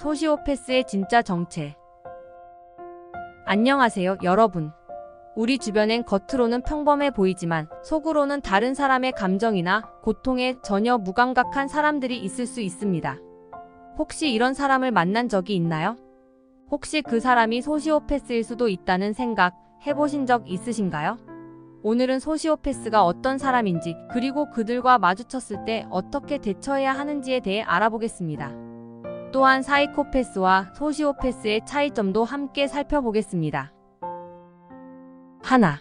소시오패스의 진짜 정체. 안녕하세요, 여러분. 우리 주변엔 겉으로는 평범해 보이지만 속으로는 다른 사람의 감정이나 고통에 전혀 무감각한 사람들이 있을 수 있습니다. 혹시 이런 사람을 만난 적이 있나요? 혹시 그 사람이 소시오패스일 수도 있다는 생각 해보신 적 있으신가요? 오늘은 소시오패스가 어떤 사람인지 그리고 그들과 마주쳤을 때 어떻게 대처해야 하는지에 대해 알아보겠습니다. 또한 사이코패스와 소시오패스의 차이점도 함께 살펴보겠습니다. 하나.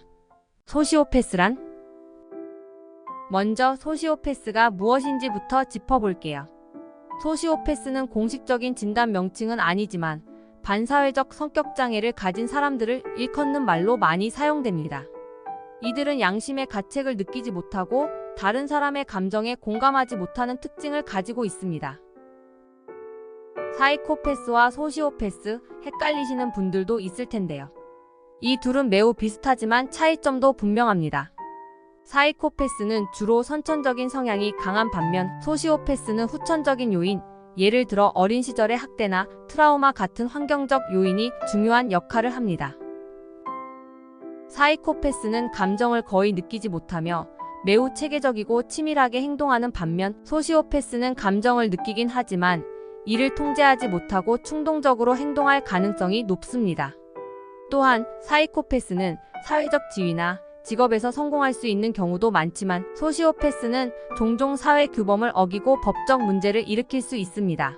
소시오패스란? 먼저 소시오패스가 무엇인지부터 짚어볼게요. 소시오패스는 공식적인 진단 명칭은 아니지만 반사회적 성격 장애를 가진 사람들을 일컫는 말로 많이 사용됩니다. 이들은 양심의 가책을 느끼지 못하고 다른 사람의 감정에 공감하지 못하는 특징을 가지고 있습니다. 사이코패스와 소시오패스 헷갈리시는 분들도 있을 텐데요. 이 둘은 매우 비슷하지만 차이점도 분명합니다. 사이코패스는 주로 선천적인 성향이 강한 반면 소시오패스는 후천적인 요인, 예를 들어 어린 시절의 학대나 트라우마 같은 환경적 요인이 중요한 역할을 합니다. 사이코패스는 감정을 거의 느끼지 못하며 매우 체계적이고 치밀하게 행동하는 반면 소시오패스는 감정을 느끼긴 하지만 이를 통제하지 못하고 충동적으로 행동할 가능성이 높습니다. 또한 사이코패스는 사회적 지위나 직업에서 성공할 수 있는 경우도 많지만 소시오패스는 종종 사회 규범을 어기고 법적 문제를 일으킬 수 있습니다.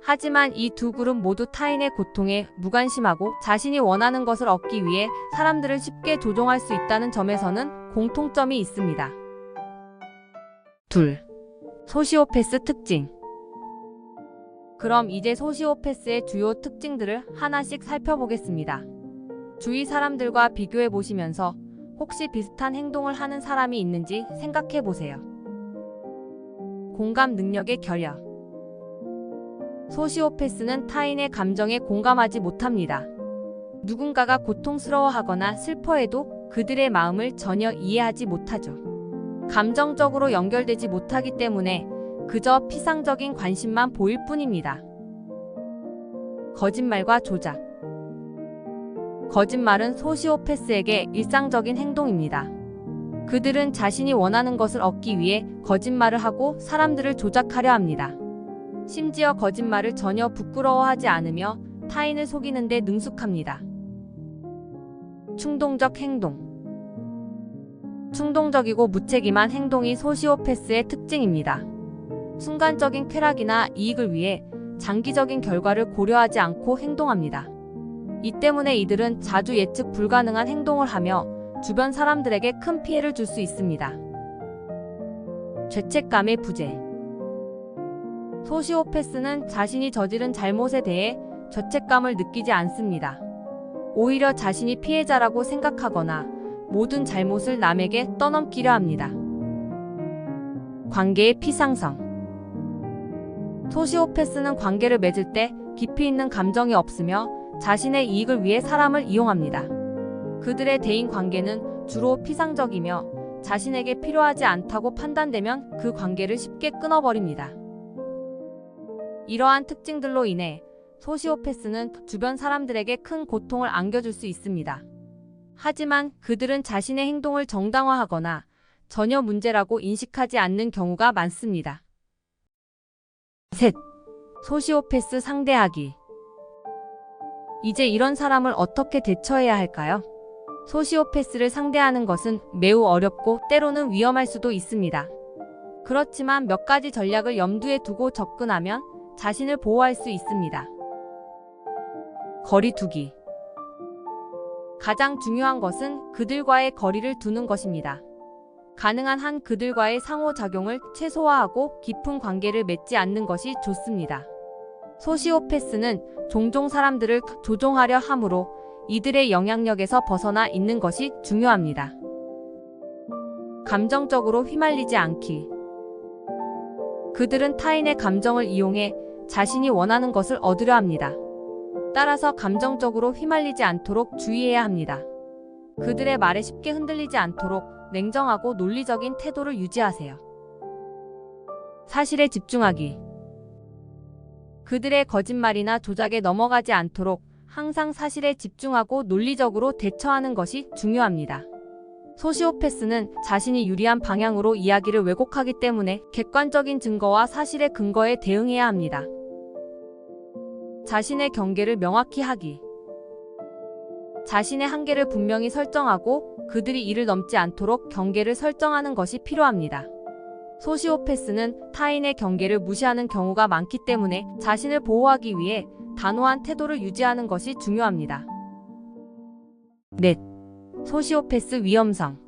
하지만 이 두 그룹 모두 타인의 고통에 무관심하고 자신이 원하는 것을 얻기 위해 사람들을 쉽게 조종할 수 있다는 점에서는 공통점이 있습니다. 둘. 소시오패스 특징. 그럼 이제 소시오패스의 주요 특징들을 하나씩 살펴보겠습니다. 주위 사람들과 비교해 보시면서 혹시 비슷한 행동을 하는 사람이 있는지 생각해 보세요. 공감 능력의 결여. 소시오패스는 타인의 감정에 공감하지 못합니다. 누군가가 고통스러워하거나 슬퍼해도 그들의 마음을 전혀 이해하지 못하죠. 감정적으로 연결되지 못하기 때문에 그저 피상적인 관심만 보일 뿐입니다. 거짓말과 조작. 거짓말은 소시오패스에게 일상적인 행동입니다. 그들은 자신이 원하는 것을 얻기 위해 거짓말을 하고 사람들을 조작하려 합니다. 심지어 거짓말을 전혀 부끄러워하지 않으며 타인을 속이는데 능숙합니다. 충동적 행동. 충동적이고 무책임한 행동이 소시오패스의 특징입니다. 순간적인 쾌락이나 이익을 위해 장기적인 결과를 고려하지 않고 행동합니다. 이 때문에 이들은 자주 예측 불가능한 행동을 하며 주변 사람들에게 큰 피해를 줄 수 있습니다. 죄책감의 부재. 소시오패스는 자신이 저지른 잘못에 대해 죄책감을 느끼지 않습니다. 오히려 자신이 피해자라고 생각하거나 모든 잘못을 남에게 떠넘기려 합니다. 관계의 피상성. 소시오패스는 관계를 맺을 때 깊이 있는 감정이 없으며 자신의 이익을 위해 사람을 이용합니다. 그들의 대인 관계는 주로 피상적이며 자신에게 필요하지 않다고 판단되면 그 관계를 쉽게 끊어버립니다. 이러한 특징들로 인해 소시오패스는 주변 사람들에게 큰 고통을 안겨줄 수 있습니다. 하지만 그들은 자신의 행동을 정당화하거나 전혀 문제라고 인식하지 않는 경우가 많습니다. 셋. 소시오패스 상대하기. 이제 이런 사람을 어떻게 대처해야 할까요? 소시오패스를 상대하는 것은 매우 어렵고 때로는 위험할 수도 있습니다. 그렇지만 몇 가지 전략을 염두에 두고 접근하면 자신을 보호할 수 있습니다. 거리 두기. 가장 중요한 것은 그들과의 거리를 두는 것입니다. 가능한 한 그들과의 상호작용을 최소화하고 깊은 관계를 맺지 않는 것이 좋습니다. 소시오패스는 종종 사람들을 조종하려 하므로 이들의 영향력에서 벗어나 있는 것이 중요합니다. 감정적으로 휘말리지 않기. 그들은 타인의 감정을 이용해 자신이 원하는 것을 얻으려 합니다. 따라서 감정적으로 휘말리지 않도록 주의해야 합니다. 그들의 말에 쉽게 흔들리지 않도록 냉정하고 논리적인 태도를 유지하세요. 사실에 집중하기. 그들의 거짓말이나 조작에 넘어가지 않도록 항상 사실에 집중하고 논리적으로 대처하는 것이 중요합니다. 소시오패스는 자신이 유리한 방향으로 이야기를 왜곡하기 때문에 객관적인 증거와 사실의 근거에 대응해야 합니다. 자신의 경계를 명확히 하기. 자신의 한계를 분명히 설정하고 그들이 이를 넘지 않도록 경계를 설정하는 것이 필요합니다. 소시오패스는 타인의 경계를 무시하는 경우가 많기 때문에 자신을 보호하기 위해 단호한 태도를 유지하는 것이 중요합니다. 넷. 소시오패스 위험성.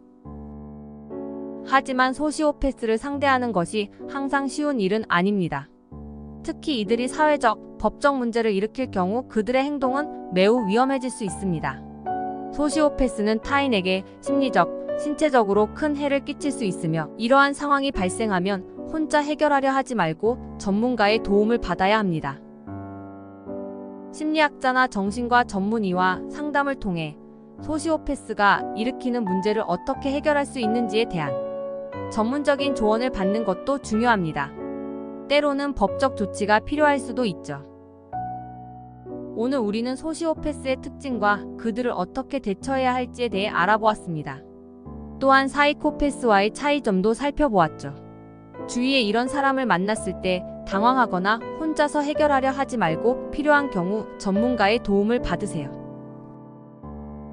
하지만 소시오패스를 상대하는 것이 항상 쉬운 일은 아닙니다. 특히 이들이 사회적, 법적 문제를 일으킬 경우 그들의 행동은 매우 위험해질 수 있습니다. 소시오패스는 타인에게 심리적, 신체적으로 큰 해를 끼칠 수 있으며 이러한 상황이 발생하면 혼자 해결하려 하지 말고 전문가의 도움을 받아야 합니다. 심리학자나 정신과 전문의와 상담을 통해 소시오패스가 일으키는 문제를 어떻게 해결할 수 있는지에 대한 전문적인 조언을 받는 것도 중요합니다. 때로는 법적 조치가 필요할 수도 있죠. 오늘 우리는 소시오패스의 특징과 그들을 어떻게 대처해야 할지에 대해 알아보았습니다. 또한 사이코패스와의 차이점도 살펴보았죠. 주위에 이런 사람을 만났을 때 당황하거나 혼자서 해결하려 하지 말고 필요한 경우 전문가의 도움을 받으세요.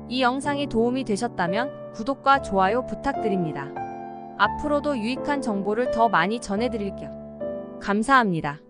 이 영상이 도움이 되셨다면 구독과 좋아요 부탁드립니다. 앞으로도 유익한 정보를 더 많이 전해드릴게요. 감사합니다.